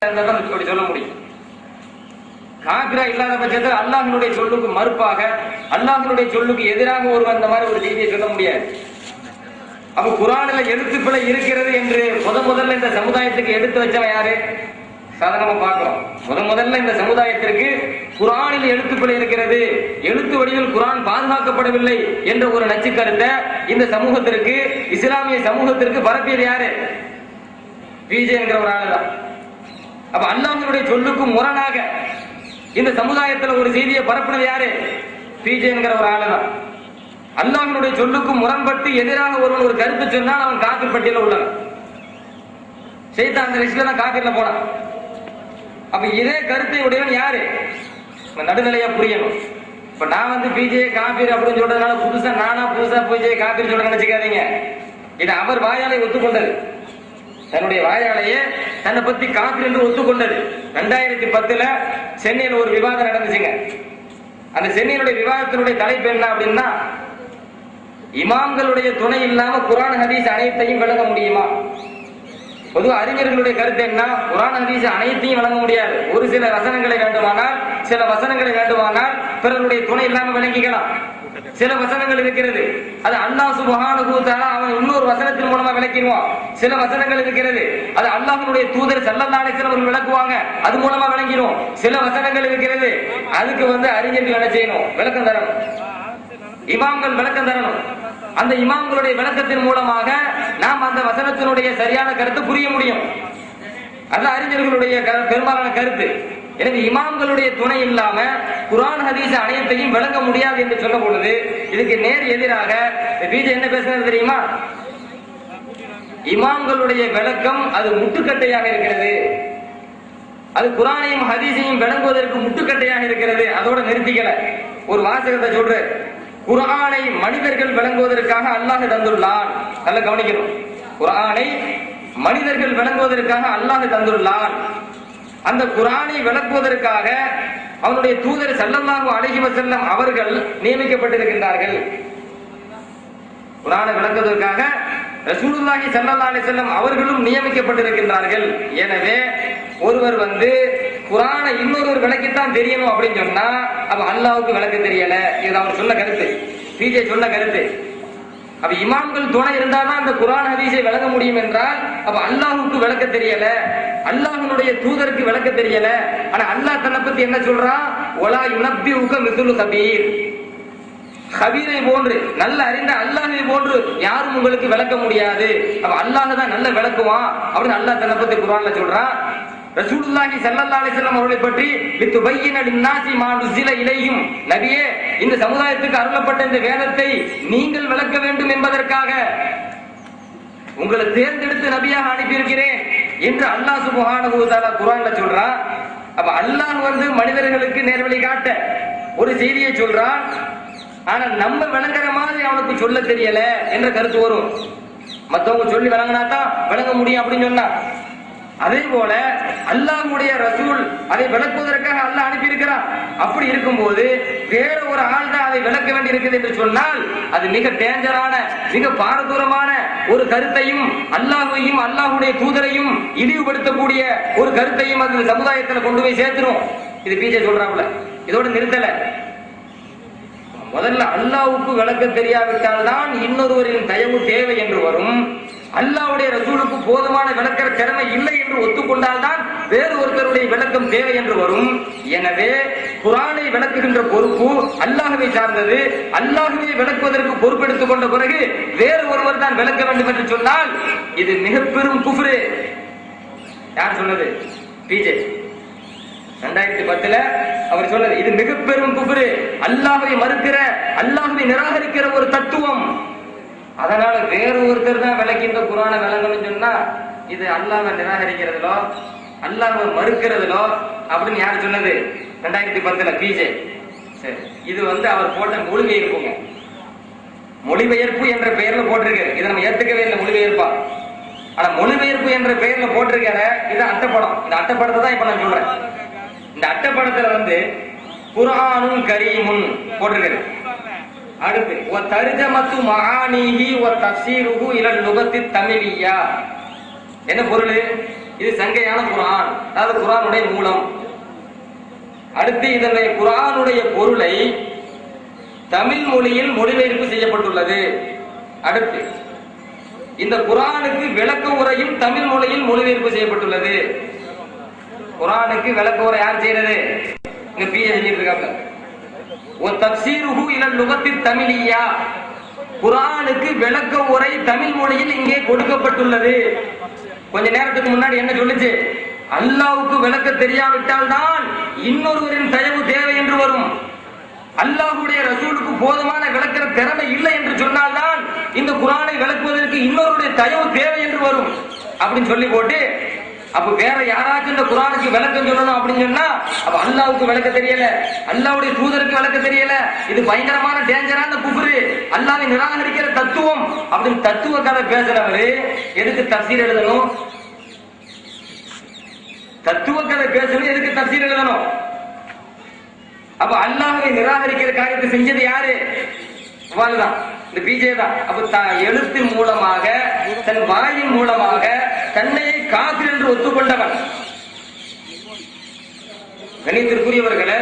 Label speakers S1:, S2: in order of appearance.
S1: இப்படி சொல்ல முடியும். காக்கிரா இல்லாத பட்சத்தில் அல்லாஹினுடைய சொல்லுக்கு மறுப்பாக அல்லாஹினுடைய சொல்லுக்கு எதிராக ஒரு அந்த மாதிரி ஒரு செய்தியை சொல்ல முடியாது. அப்ப குரானில எழுத்துப்பிழை இருக்கிறது என்று முத முதல்ல இந்த சமுதாயத்துக்கு எடுத்து வச்சவன் யாரு? சாதாரணமா பார்க்கிறோம். முத முதல்ல இந்த சமுதாயத்திற்கு குரானில் எழுத்துப்பிழை இருக்கிறது எழுத்து வடிவில் குரான் பாதுகாக்கப்படவில்லை என்ற ஒரு நச்சு கருத்தை இந்த சமூகத்திற்கு இஸ்லாமிய சமூகத்திற்கு பரப்பியது யாரு? பிஜே என்கிற ஒரு ஆளுதான். அப்ப அல்லாஹனுடைய சொல்லுக்கும் முரணாக இந்த சமுதாயத்துல ஒரு செய்தியை பரப்புனது யாரு? பிஜேங்கிற ஒரு ஆளுதான் அல்லாஹனுடைய சொல்லுக்கும் முரண்பட்டு எதிராக ஒருவன் ஒரு கருத்து சொன்னால் அவன் காப்பீர் பட்டியல உள்ளவன். செய்தான் அந்த லிஸ்ட்ல தான் காப்பீர்ல போனான். அப்ப இதே கருத்தை உடையவன் யாரு? நம்ம நடுநிலையா புரியணும். இப்ப நான் வந்து பிஜே காபீர் அப்படின்னு சொல்றதுனால புதுசா நானா புதுசா பிஜே காபீர் சொல்ல நினைச்சுக்காதீங்க இது அவர் வாயாலை ஒத்துக்கொண்டது. தன்னுடைய வாயாலேயே தன்னை பத்தி காப்பீர் என்று ஒத்துக்கொண்டது. ரெண்டாயிரத்தி பத்துல சென்னையில் ஒரு விவாதம் நடந்துச்சுங்க. அந்த சென்னையினுடைய விவாதத்தினுடைய தலைப்பு என்ன அப்படின்னா இமாம்களுடைய துணை இல்லாம குரான் ஹதீஸ் அனைத்தையும் விளங்க முடியுமா? பொது அறிஞர்களுடைய கருத்து என்ன? குரான் ஹதீஸ் அனைத்தையும் வழங்க முடியாது. ஒரு சில வசனங்களை வேண்டுமானால் சில வசனங்களை வேண்டுமானால் பிறருடைய துணை இல்லாம விளங்கிக்கலாம். சில வசனங்கள் இருக்கிறது. அது அல்லாஹ் சுபஹானஹு தஆலா அவன் இன்னொரு வசனத்தின் மூலமா விளக்கிடுவான். சில வசனங்கள் இருக்கிறது. அது அல்லாஹ்வுடைய தூதர் ஸல்லல்லாஹு அலைஹி அவர்கள் விளக்குவாங்க. அது மூலமா விளங்கிடும். சில வசனங்கள் இருக்கிறது. அதுக்கு வந்து அறிஞர்கள் என்ன செய்யணும்? விளக்கம் தரணும். இமாம்கள் விளக்கம் தரணும். அந்த இமாம்களுடைய விளக்கத்தின் மூலமாக நாம் அந்த வசனத்தினுடைய சரியான கருத்து புரிய முடியும். அது அறிஞர்களுடைய பெரும்பாலான கருத்து. எனவே இமாம்களுடைய துணை இல்லாம குரான் ஹதீஸ் அனைத்தையும் விளங்க முடியாது என்று சொல்லும் பொழுது இதுக்கு நேர் எதிராக பிஜே என்ன பேசுறது தெரியுமா? இமாம்களுடைய விளக்கம் அது முட்டுக்கட்டையாக இருக்கிறது. அது குரானையும் ஹதீஸையும் விளங்குவதற்கு முட்டுக்கட்டையாக இருக்கிறது. அதோட நிறுத்திக்கல. ஒரு வாசகத்தை சொல்ற குரானை மனிதர்கள் விளங்குவதற்காக அல்லாஹ் தந்துள்ளான். நல்லா கவனிக்கணும். குரானை மனிதர்கள் விளங்குவதற்காக அல்லாஹ் தந்துள்ளான். அந்த குரானை விளக்குவதற்காக அவனுடைய தூதர் ஸல்லல்லாஹு அழகி செல்லம் அவர்கள் நியமிக்கப்பட்டிருக்கின்றார்கள். குரானை விளக்குவதற்காக ரசூலுல்லாஹி ஸல்லல்லாஹு அலைஹி வஸல்லம் அவர்களும் நியமிக்கப்பட்டிருக்கின்றார்கள். எனவே ஒருவர் வந்து குரானை இன்னொருவர் விளக்கித்தான் தெரியணும் அப்படின்னு சொன்னா அப்ப அல்லாவுக்கு விளக்க தெரியல. இது அவர் சொன்ன கருத்து. பிஜே சொன்ன கருத்து. அப்ப இமாம்கள் துணை இருந்தாதான் அந்த குரான் ஹதீஸை விளக்க முடியும் என்றால் அப்ப அல்லாஹுக்கு விளக்க தெரியல. அல்லாஹனுடைய தூதருக்கு விளக்க தெரியல. ஆனா அல்லாஹ் தன்னை பத்தி என்ன சொல்றான் ஒலா யுனப்பி உக மிதுலு கபீர் ஹபீரை போன்று நல்ல அறிந்த அல்லாஹை போன்று யாரும் உங்களுக்கு விளக்க முடியாது. அப்ப அல்லாஹ் தான் நல்ல விளக்குவான் அப்படின்னு அல்லாஹ் தன்னை பத்தி குரான்ல சொல்றான் ரசூலுல்லாஹி ஸல்லல்லாஹு அலைஹி வஸல்லம் அவர்களை பற்றி லித்துபய்யின லின்னாசி மா நுஸில இலையும் நபியே இந்த சமுதாயத்துக்கு அருளப்பட்ட இந்த வேதத்தை நீங்கள் விளக்க வேண்டும் என்பதற்காக உங்களை தேர்ந்தெடுத்து நபியாக அனுப்பியிருக்கிறேன் என்று அல்லாஹ் சுபஹானஹு வ தஆலா குர்ஆன்ல சொல்றான். அப்ப அல்லாஹ் வந்து மனிதர்களுக்கு நேர்வழி காட்ட ஒரு செய்தியை சொல்றான். ஆனா நம்ம விளங்குற மாதிரி அவனுக்கு சொல்ல தெரியல என்ற கருத்து வரும். மத்தவங்க சொல்லி விளங்கினா தான் விளங்க முடியும் அப்படின்னு சொன்னா. அதே போல அல்லாஹுடைய ரசூல் அதை விளக்குவதற்காக அல்லாஹ் அனுப்பியிருக்கிறார். அப்படி இருக்கும்போது வேற ஒரு ஆள் தான் அதை விளக்க வேண்டி இருக்குது என்று சொன்னால் அது மிக டேஞ்சரான மிக பாரதூரமான ஒரு கருத்தையும் அல்லாஹையும் அல்லாஹுடைய தூதரையும் இழிவுபடுத்தக்கூடிய ஒரு கருத்தையும் அது சமுதாயத்துல கொண்டு போய் சேர்த்துரும். இது பிஜே சொல்றாப்ல இதோட நிறுத்தல. முதல்ல அல்லாவுக்கு விளக்க தெரியாவிட்டால் தான் இன்னொருவரின் தயவு தேவை என்று வரும். அல்லாஹ்வுடைய ரசூலுக்கு போதுமான விளக்கிற திறமை இல்லை என்று ஒத்துக்கொண்டால் தான் வேறு ஒருத்தருடைய விளக்கம் தேவை என்று வரும். எனவே குரானை விளக்குகின்ற பொறுப்பு அல்லாஹுவை சார்ந்தது. அல்லாஹுவை விளக்குவதற்கு பொறுப்பெடுத்துக் கொண்ட பிறகு வேறு ஒருவர் தான் விளக்க வேண்டும் என்று சொன்னால் இது மிக பெரும் குஃப்ரு. யார் சொன்னது? பிஜே ரெண்டாயிரத்தி பத்துல அவர் சொன்னது இது மிக பெரும் குபுரு அல்லாஹ்வை மறுக்கிற அல்லாஹ்வை நிராகரிக்கிற ஒரு தத்துவம். அதனால வேற ஒருத்தர் தான் விளக்கின்ற குரானை விளங்கணும்னு சொன்னா இது அல்லாஹ்வை நிராகரிக்கிறதுலோ அல்லாஹ்வை மறுக்கிறதுலோ அப்படின்னு யார் சொன்னது? ரெண்டாயிரத்தி பத்துல பிஜே. சரி இது வந்து அவர் போட்ட மொழிபெயர்ப்புங்க. மொழிபெயர்ப்பு என்ற பெயர்ல போட்டிருக்கு இதை நம்ம ஏத்துக்கவே இல்லை மொழிபெயர்ப்பா. ஆனா மொழிபெயர்ப்பு என்ற பெயர்ல போட்டிருக்கிற இது அட்டைப்படம் இந்த அட்டைப்படத்தை தான் இப்ப நான் சொல்றேன். இந்த அட்டைப்படத்துல வந்து குரானும் கரீமுன் போட்டிருக்கிறது அடுத்து ஒ தர்ஜமத்து மகானீஹி ஒ தஃசீருஹு இலல் நுகத்தி தமிழியா என்ன பொருள்? இது சங்கையான குரான். அதாவது குரானுடைய மூலம். அடுத்து இதனுடைய குரானுடைய பொருளை தமிழ் மொழியில் மொழிபெயர்ப்பு செய்யப்பட்டுள்ளது. அடுத்து இந்த குரானுக்கு விளக்க உரையும் தமிழ் மொழியில் மொழிபெயர்ப்பு செய்யப்பட்டுள்ளது. குரானுக்கு விளக்க உரை யார் செய்யறது இங்க பி செஞ்சிட்டு இருக்காங்க ஒரு தப்சீருஹு இலல் லுகத்தி தமிழியா குரானுக்கு விளக்க உரை தமிழ் மொழியில் இங்கே கொடுக்கப்பட்டுள்ளது. கொஞ்ச நேரத்துக்கு முன்னாடி என்ன சொல்லுச்சு? அல்லாவுக்கு விளக்க தெரியாவிட்டால் தான் இன்னொருவரின் தயவு தேவை என்று வரும். அல்லாஹ்வுடைய ரசூலுக்கு போதுமான விளக்கிற திறமை இல்லை என்று சொன்னால்தான் இந்த குரானை விளக்குவதற்கு இன்னொருடைய தயவு தேவை என்று வரும். அப்படின்னு சொல்லி போட்டு அப்ப வேற யாராச்சும் இந்த குரானுக்கு விளக்கம் சொல்லணும் அப்படின்னு சொன்னா அப்ப அல்லாவுக்கு விளக்க தெரியல. அல்லாவுடைய தூதருக்கு விளக்க தெரியல. இது பயங்கரமான டேஞ்சரான குபுரு அல்லாவை நிராகரிக்கிற தத்துவம் அப்படின்னு தத்துவ கதை பேசுறவரு எதுக்கு தப்சீர் எழுதணும்? தத்துவ கதை பேசணும் எதுக்கு தப்சீர் எழுதணும்? அப்ப அல்லாஹை நிராகரிக்கிற காரியத்தை செஞ்சது யாரு? வாழ்தான் இந்த பிஜே தான் அப்ப த- எழுத்தின் மூலமாக தன் வாயின் மூலமாக தன்னையே காபிர் என்று ஒத்துக்கொண்டவன். கணித்திற்குரியவர்களை